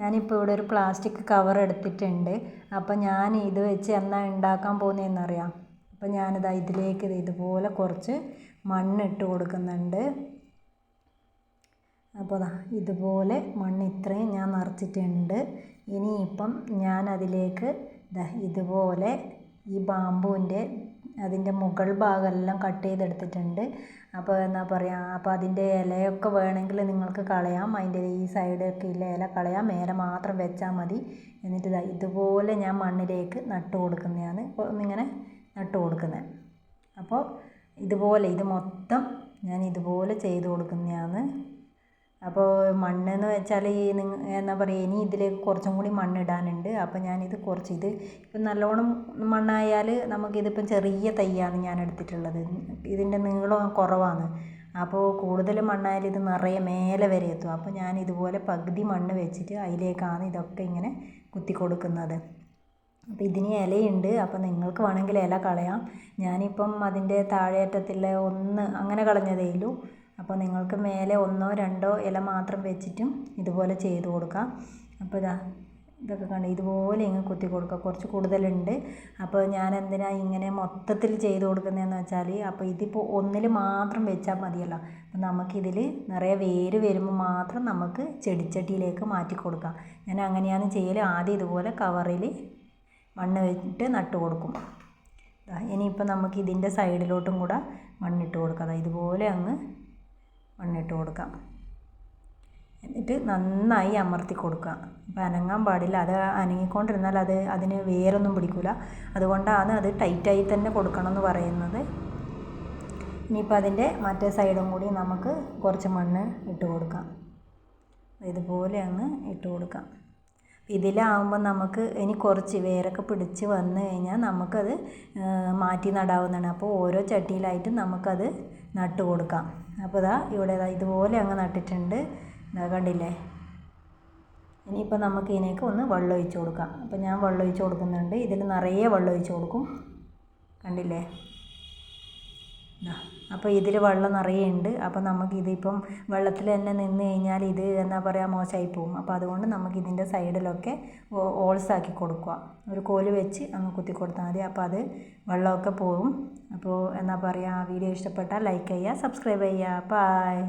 ഞാനിപ്പോൾ ഇവിടെ ഒരു പ്ലാസ്റ്റിക് കവർ എടുത്തിട്ടുണ്ട്. അപ്പോൾ ഞാൻ ഇത് വെച്ച് എന്നാ ഉണ്ടാക്കാൻ പോകുന്നതെന്നറിയാം അപ്പോൾ ഞാനിതാ ഇതിലേക്ക് ഇതുപോലെ കുറച്ച് മണ്ണിട്ട് കൊടുക്കുന്നുണ്ട്. അപ്പോൾ ഇതുപോലെ മണ്ണ് ഇത്രയും ഞാൻ നിറച്ചിട്ടുണ്ട്. ഇനിയിപ്പം ഞാൻ അതിലേക്ക് ഇതുപോലെ ഈ ബാമ്പുവിന്റെ അതിന്റെ മുകൾ ഭാഗമെല്ലാം കട്ട് ചെയ്തെടുത്തിട്ടുണ്ട്. അപ്പോൾ എന്താ പറയുക അപ്പോൾ അതിന്റെ ഇലയൊക്കെ വേണമെങ്കിൽ നിങ്ങൾക്ക് കളയാം. അതിന്റെ ഈ സൈഡൊക്കെ ഇല്ല ഇല കളയാം. മേലെ മാത്രം വെച്ചാൽ മതി. എന്നിട്ട് ഇതാ ഇതുപോലെ ഞാൻ മണ്ണിലേക്ക് നട്ട് കൊടുക്കുന്നതാണ്. ഒന്നിങ്ങനെ നട്ട് കൊടുക്കുന്നത്. അപ്പോൾ ഇതുപോലെ ഇത് മൊത്തം ഞാൻ ഇതുപോലെ ചെയ്ത് കൊടുക്കുന്നതാണ്. അപ്പോൾ മണ്ണെന്ന് വെച്ചാൽ ഈ എന്താ പറയുക ഇനി ഇതിലേക്ക് കുറച്ചും കൂടി മണ്ണിടാനുണ്ട്. അപ്പോൾ ഞാനിത് കുറച്ച് ഇത് ഇപ്പം നല്ലോണം മണ്ണായാൽ നമുക്കിതിപ്പം ചെറിയ തൈയാണ് ഞാൻ എടുത്തിട്ടുള്ളത് ഇതിന്റെ നീളം കുറവാണ്. അപ്പോൾ കൂടുതൽ മണ്ണായാൽ ഇത് നിറയെ മേലെ വരെ എത്തും. അപ്പോൾ ഞാൻ ഇതുപോലെ പകുതി മണ്ണ് വെച്ചിട്ട് അതിലേക്കാണ് ഇതൊക്കെ ഇങ്ങനെ കുത്തി കൊടുക്കുന്നത് അപ്പോൾ ഇതിന് ഇലയുണ്ട്. അപ്പോൾ നിങ്ങൾക്ക് വേണമെങ്കിൽ ഇല കളയാം. ഞാനിപ്പം അതിന്റെ താഴേയറ്റത്തുള്ള ഒന്ന് അങ്ങനെ കളഞ്ഞതേ ഉള്ളൂ. അപ്പോൾ നിങ്ങൾക്ക് മേലെ ഒന്നോ രണ്ടോ ഇല മാത്രം വെച്ചിട്ടും ഇതുപോലെ ചെയ്ത് കൊടുക്കാം. അപ്പോൾ ഇതാ ഇതൊക്കെ കണ്ട് ഇതുപോലെ ഇങ്ങ് കുത്തി കൊടുക്കുക കുറച്ച് കൂടുതലുണ്ട്. അപ്പോൾ ഞാൻ എന്തിനാ ഇങ്ങനെ മൊത്തത്തിൽ ചെയ്ത് കൊടുക്കുന്നതെന്ന് വെച്ചാൽ അപ്പോൾ ഇതിപ്പോൾ ഒന്നിൽ മാത്രം വെച്ചാൽ മതിയല്ലോ. അപ്പോൾ നമുക്കിതിൽ നിറയെ വേര് വരുമ്പോൾ മാത്രം നമുക്ക് ചെടിച്ചട്ടിയിലേക്ക് മാറ്റി കൊടുക്കാം. ഞാൻ അങ്ങനെയാണ് ചെയ്യൽ. ആദ്യം ഇതുപോലെ കവറിൽ മണ്ണ് വെച്ചിട്ട് നട്ട് കൊടുക്കും. ഇനിയിപ്പോൾ നമുക്ക് ഇതിന്റെ സൈഡിലോട്ടും കൂടെ മണ്ണിട്ട് കൊടുക്കാം. ഇതുപോലെ അങ്ങ് മണ്ണിട്ട് കൊടുക്കാം. എന്നിട്ട് നന്നായി അമർത്തി കൊടുക്കുക. അപ്പോൾ അനങ്ങാൻ പാടില്ല. അത് അനങ്ങിക്കൊണ്ടിരുന്നാൽ അത് അതിന് വേരൊന്നും പിടിക്കില്ല അതുകൊണ്ടാണ് അത് ടൈറ്റായി തന്നെ കൊടുക്കണം എന്ന് പറയുന്നത്. ഇനിയിപ്പോൾ അതിന്റെ മറ്റേ സൈഡും കൂടി നമുക്ക് കുറച്ച് മണ്ണ് ഇട്ട് കൊടുക്കാം. ഇതുപോലെ അങ്ങ് ഇട്ട് കൊടുക്കാം. ഇതിലാവുമ്പോൾ നമുക്ക് ഇനി കുറച്ച് വേരൊക്കെ പിടിച്ച് വന്നു കഴിഞ്ഞാൽ നമുക്കത് മാറ്റി നടാവുന്നതാണ്. അപ്പോൾ ഓരോ ചട്ടിയിലായിട്ട് നമുക്കത് നട്ട് കൊടുക്കാം. അപ്പോൾ ഇതാ ഇവിടെ ഇതുപോലെ അങ്ങ് നട്ടിട്ടുണ്ട്. ഇതാ കണ്ടില്ലേ? ഇനിയിപ്പോൾ നമുക്ക് ഇതിനേക്ക് ഒന്ന് വെള്ളം ഒഴിച്ച് കൊടുക്കാം. അപ്പോൾ ഞാൻ വെള്ളം ഒഴിച്ച് കൊടുക്കുന്നുണ്ട്. ഇതിൽ നിറയെ വെള്ളം ഒഴിച്ച് കൊടുക്കും. കണ്ടില്ലേ? അപ്പോൾ ഇതിൽ വെള്ളം നിറയെ ഉണ്ട്. അപ്പോൾ നമുക്ക് ഇതിപ്പം വെള്ളത്തിൽ തന്നെ നിന്ന് കഴിഞ്ഞാൽ ഇത് എന്താ പറയുക മോശമായി പോകും. അപ്പോൾ അതുകൊണ്ട് നമുക്ക് ഇതിന്റെ സൈഡിലൊക്കെ ഓൾസ് ആക്കി കൊടുക്കുക. ഒരു കോൽ വെച്ച് അങ്ങ് കുത്തി കൊടുത്താൽ മതി. അപ്പോൾ അത് വെള്ളമൊക്കെ പോകും. അപ്പോൾ എന്താ പറയുക വീഡിയോ ഇഷ്ടപ്പെട്ടാൽ ലൈക്ക് ചെയ്യുക സബ്സ്ക്രൈബ് ചെയ്യുക. ബായ്